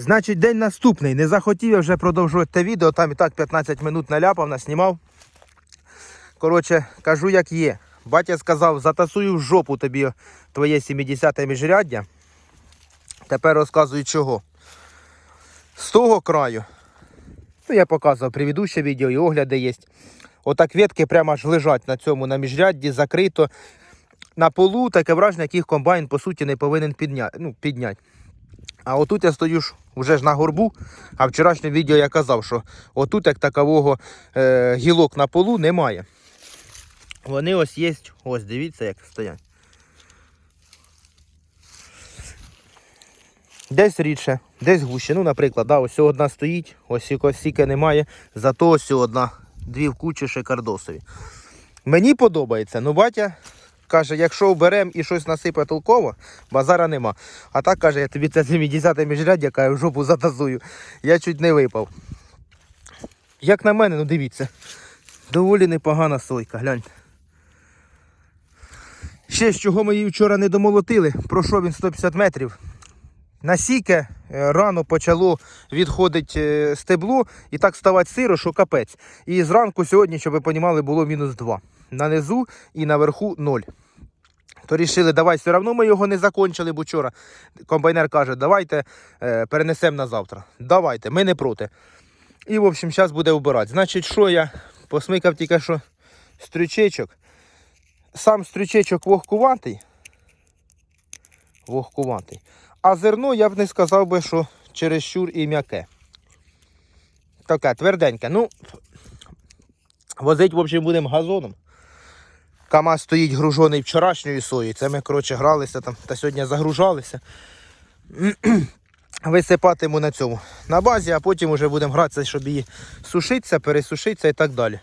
Значить, день наступний. Не захотів я вже продовжувати те відео, там і так 15 минут наляпав, наснімав. Коротше, кажу, як є. Батя сказав, затасую в жопу тобі твоє 70-те міжряддя. Тепер розказую чого. З того краю, ну я показував предыдущее відео і огляди є. Отак ветки прямо аж лежать на цьому на міжрядді, закрито. На полу таке враження, яких комбайн по суті не повинен підняти. Ну, підняти. А отут я стою вже ж на горбу, а в вчорашньому відео я казав, що отут як такового е, гілок на полу немає. Вони ось є, ось дивіться, як стоять. Десь рідше, десь гуще. Ну, наприклад, да, ось одна стоїть, ось стільки немає, зато ось одна, дві в кучі шикардосові. Мені подобається, ну батя каже, якщо беремо і щось насипе толково, базара нема. А так каже, я тобі це 70 міжряд, яка я в жопу затазую. Я чуть не випав. Як на мене, ну дивіться, доволі непогана сойка, гляньте. Ще з чого ми її вчора не домолотили, пройшов він 150 метрів. Насіке е, рано почало відходити стебло і так ставати сиро, що капець. І зранку сьогодні, щоб ви розуміли, було мінус 2. На низу і наверху 0. То рішили, давай все одно ми його не закончили, бо вчора комбайнер каже, давайте е, перенесемо на завтра. Давайте, ми не проти. І, в общем, зараз буде вбирати. Значить, що я посмикав тільки що стрючечок. Сам стрючечок вогкуватий. Вогкуватий. А зерно я б не сказав би, що чересчур і м'яке. Таке тверденьке. Ну, возить, в общем, будемо газоном. КАМАЗ стоїть гружений вчорашньою сої. Це ми, коротше, гралися там та сьогодні загружалися. Висипатиму на цьому на базі, а потім вже будемо гратися, щоб її сушитися, пересушитися і так далі.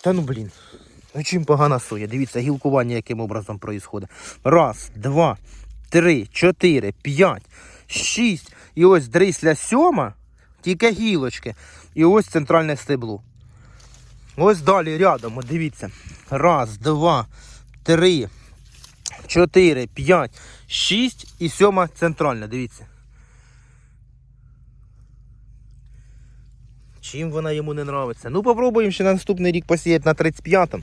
Та ну блін. Ну чим погана соя? Дивіться, гілкування яким образом проїсходить. Раз, два, три, чотири, п'ять, шість. І ось дрисля сьома, тільки гілочки. І ось центральне стебло. Ось далі рядом, от дивіться. Раз, два, три, чотири, п'ять, шість і сьома центральна, дивіться. Чим вона йому не нравиться? Ну, попробуємо ще на наступний рік посіяти на 35-му.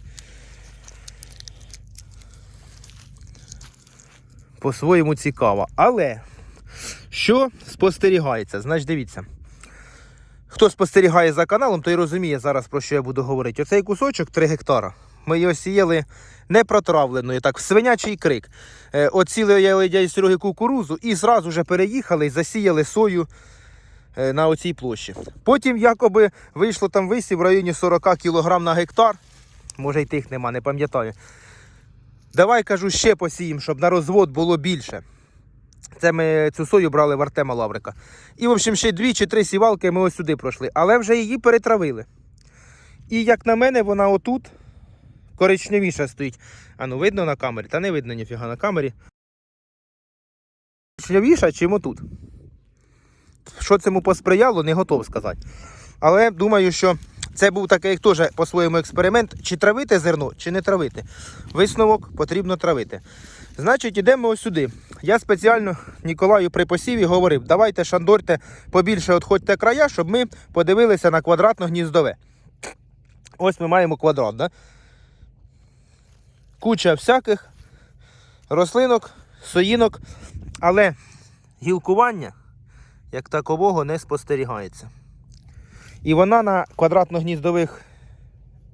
По-своєму цікаво. Але що спостерігається? Значить, дивіться. Хто спостерігає за каналом, той розуміє зараз, про що я буду говорити. Оцей кусочок 3 гектара. Ми його сіяли не протравленою, так, в свинячий крик. Е, Оцілили я Сереги кукурузу і зразу же переїхали і засіяли сою е, на оцій площі. Потім якоби вийшло там висів в районі 40 кг на гектар. Може й тих нема, не пам'ятаю. Давай кажу, ще посіємо, щоб на розвод було більше. Це ми цю сою брали в Артема Лаврика. І, в общем, ще дві чи три сівалки ми ось сюди пройшли. Але вже її перетравили. І як на мене, вона отут коричневіша стоїть. А ну видно на камері? Та не видно ніфіга на камері. Коричневіша, чим отут. Що цьому посприяло, не готов сказати. Але думаю, що це був такий теж по-своєму експеримент, чи травити зерно, чи не травити. Висновок потрібно травити. Значить, йдемо ось сюди. Я спеціально Ніколаю при посіві говорив, давайте шандорте побільше відходьте края, щоб ми подивилися на квадратно гніздове. Ось ми маємо квадрат, да? Куча всяких рослинок, соїнок, але гілкування як такового не спостерігається. І вона на квадратно-гніздових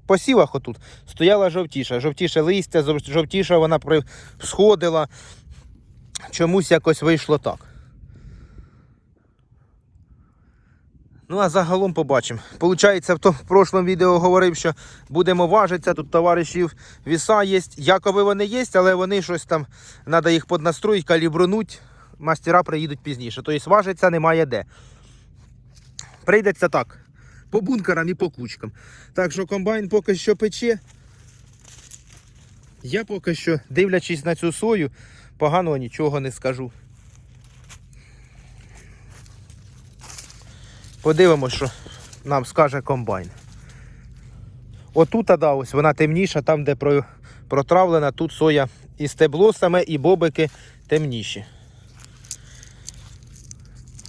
посівах отут стояла жовтіша. Жовтіше листя, жовтіша вона сходила. Чомусь якось вийшло так. Ну, а загалом побачимо. Получається, в, в прошлому відео говорив, що будемо важитися, тут товаришів віса є. Якови вони є, але вони щось там, треба їх поднастроїти, калібрунуть. Мастера приїдуть пізніше. Тобто важиться немає де. Прийдеться так. По бункерам і по кучкам. Так що комбайн поки що пече. Я поки що, дивлячись на цю сою, поганого нічого не скажу. Подивимось, що нам скаже комбайн. Отут, да, ось вона темніша, там, де протравлена, тут соя і стебло саме, і бобики темніші.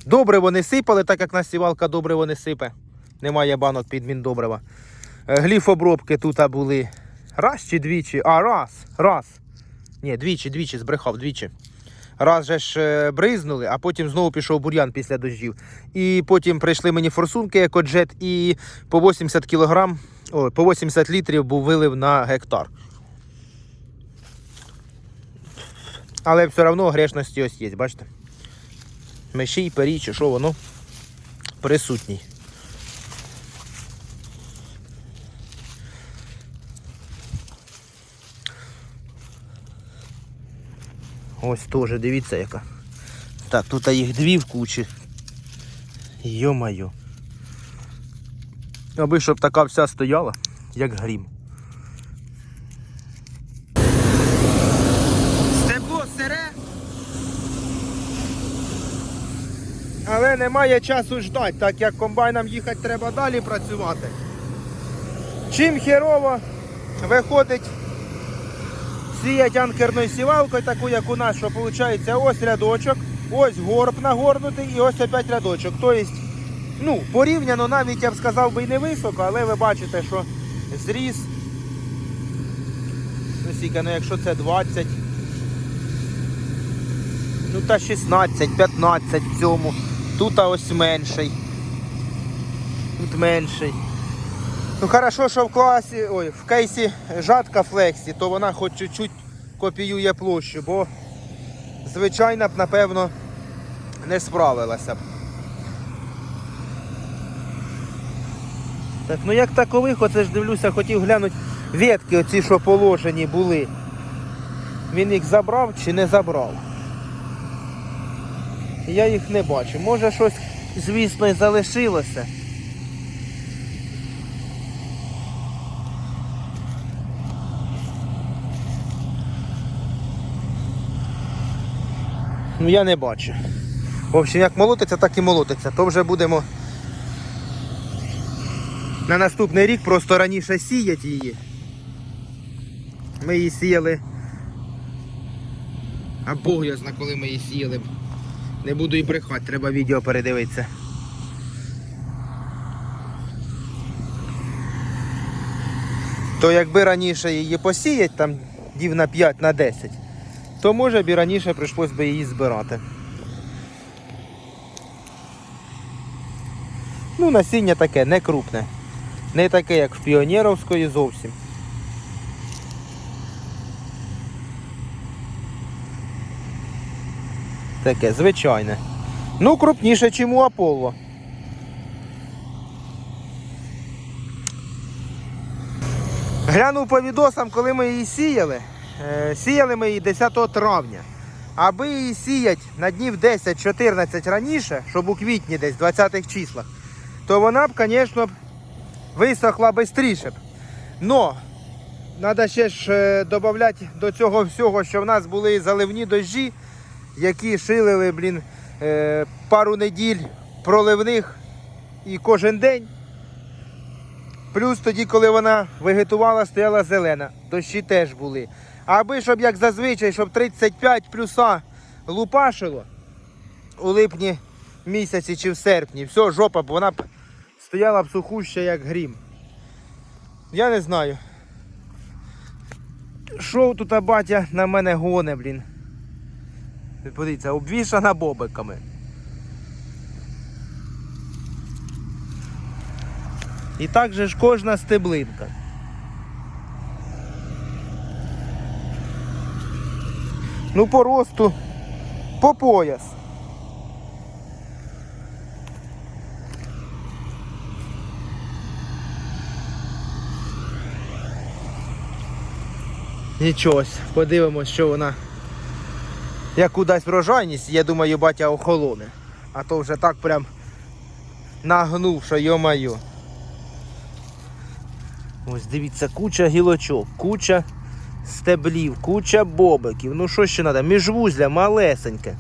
Добре вони сипали, так як насівалка добре вони сипе. Немає банок під міндобрива. Е, Гліфобробки тут були раз чи двічі. А, раз. Раз. Ні, двічі, двічі, збрехав, двічі. Раз же ж е, бризнули, а потім знову пішов бур'ян після дощів. І потім прийшли мені форсунки екоджет і по 80 кілограм, ой, по 80 літрів був вилив на гектар. Але все одно грешності ось є, бачите? Мешій, пері, чи що воно присутній. Ось теж, дивіться яка. Так, тут їх дві в кучі. Йо-майо. Аби щоб така вся стояла, як грім. Стебло сире. Але немає часу ждати, так як комбайнам їхати треба далі працювати. Чим херово виходить сіять анкерною сівалкою, таку як у нас, що виходить ось рядочок, ось горб нагорнутий і ось опять рядочок. Тобто, ну, порівняно навіть я б сказав би і не високо, але ви бачите, що зріс. Ну, скільки, ну якщо це 20, ну та 16, 15 в цьому. Тут ось менший. Тут менший. Ну хорошо, що в класі, ой, в кейсі жатка флексі, то вона хоч чуть-чуть копіює площу, бо звичайно б, напевно, не справилася б. Так, ну як такових, оце ж дивлюся, хотів глянути ветки оці, що положені були. Він їх забрав чи не забрав? Я їх не бачу. Може щось, звісно, і залишилося. Ну я не бачу. В общем, як молотиться, так і молотиться. То вже будемо на наступний рік просто раніше сіяти її. Ми її сіяли. А Бог я зна, коли ми її сіяли. Не буду і брехати, треба відео передивитися. То якби раніше її посіять, там дів на 5 на 10, то може б і раніше прийшлось би її збирати. Ну, насіння таке, не крупне. Не таке, як в піонерівської зовсім. Таке, звичайне. Ну, крупніше, ніж у Аполло. Глянув по відосам, коли ми її сіяли. Е, Сіяли ми її 10 травня. Аби її сіять на днів 10-14 раніше, щоб у квітні десь 20-х числах, то вона б, звісно, висохла швидше. Но треба ще ж е, додати до цього всього, що в нас були заливні дощі, які шилили, блін, е, пару неділь проливних і кожен день. Плюс тоді, коли вона вегетувала, стояла зелена. Дощі теж були. Аби, щоб як зазвичай, щоб 35 плюса лупашило у липні місяці чи в серпні, все, жопа, б вона б стояла б сухуща, як грім. Я не знаю. Що тут батя на мене гоне, блін. Подивіться, обвішана бобиками. І так же ж кожна стеблинка. Ну, по росту по пояс. Нічого, подивимось, що вона. Яку дасть врожайність, я думаю, батя охолоне. А то вже так прям нагнув, що йо-майо. Ось дивіться, куча гілочок, куча стеблів, куча бобиків. Ну що ще треба? Міжвузля малесеньке.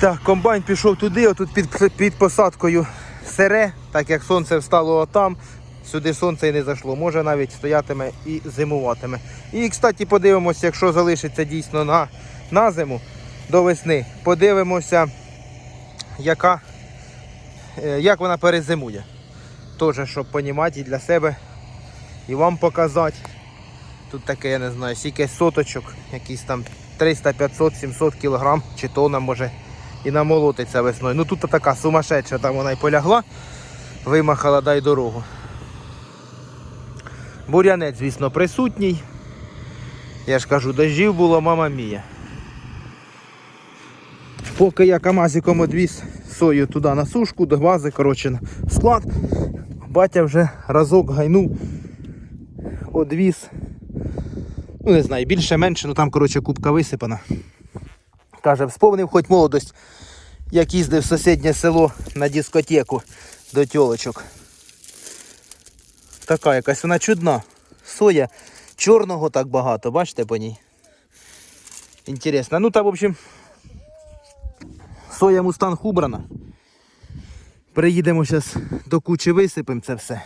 Так, комбайн пішов туди, отут під, під посадкою сере, так як сонце встало отам. сюди сонце і не зайшло. Може навіть стоятиме і зимуватиме. І, кстати, подивимося, якщо залишиться дійсно на, на зиму до весни. Подивимося, яка, е, як вона перезимує. Теж, щоб розуміти і для себе, і вам показати. Тут таке, я не знаю, скільки соточок, якісь там 300, 500, 700 кілограм чи тонна може і намолотиться весною. Ну тут така сумасшедша, там вона й полягла, вимахала дай дорогу. Бурянець, звісно, присутній. Я ж кажу, дощів було, мама мія. Поки я камазиком одвіз сою туди на сушку, до бази, коротше, на склад, батя вже разок гайнув, одвіз. Ну, не знаю, більше-менше, ну там, коротше, кубка висипана. Каже, вспомнив хоч молодость, як їздив в сусіднє село на дискотеку до тьолочок. Така якась вона чудна. Соя чорного так багато, бачите по ній? Інтересно. Ну там, в общем, соя мустанг убрана. Приїдемо зараз до кучі висипемо це все.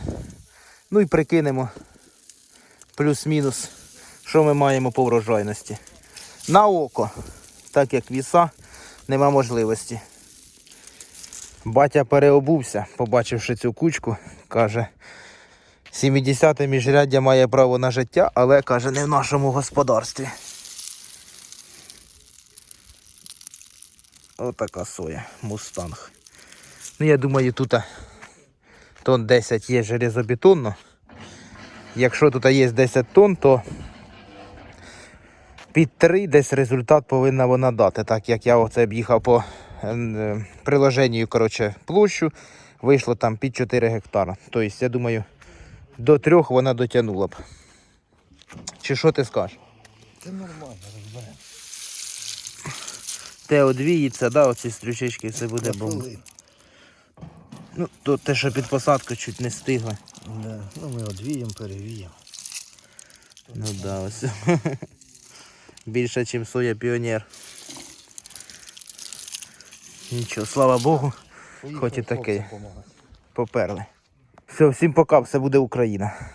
Ну і прикинемо плюс-мінус, що ми маємо по врожайності. На око, так як віса, нема можливості. Батя переобувся, побачивши цю кучку, каже, 70-те міжряддя має право на життя, але каже, не в нашому господарстві. Отака соя, мустанг. Ну, я думаю, тут а, тонн 10 є железобетонно. Якщо тут є 10 тонн, то під 3 десь результат повинна вона дати. Так як я оце об'їхав по е, е, приложенню, коротше, площу, вийшло там під 4 гектара. Тобто, я думаю, до 3 вона дотягнула б. Чи що ти скажеш? Це нормально. Те одвіється, да, оці стрючечки, все буде бомба. Ну, то те, що під посадку чуть не стигло. Да. Ну ми одвіємо, перевіємо. Ну да, ось. Більше, ніж соя піонер. Нічого, слава Богу, Хоч і таке. поперли. Все, всім пока, все буде Україна.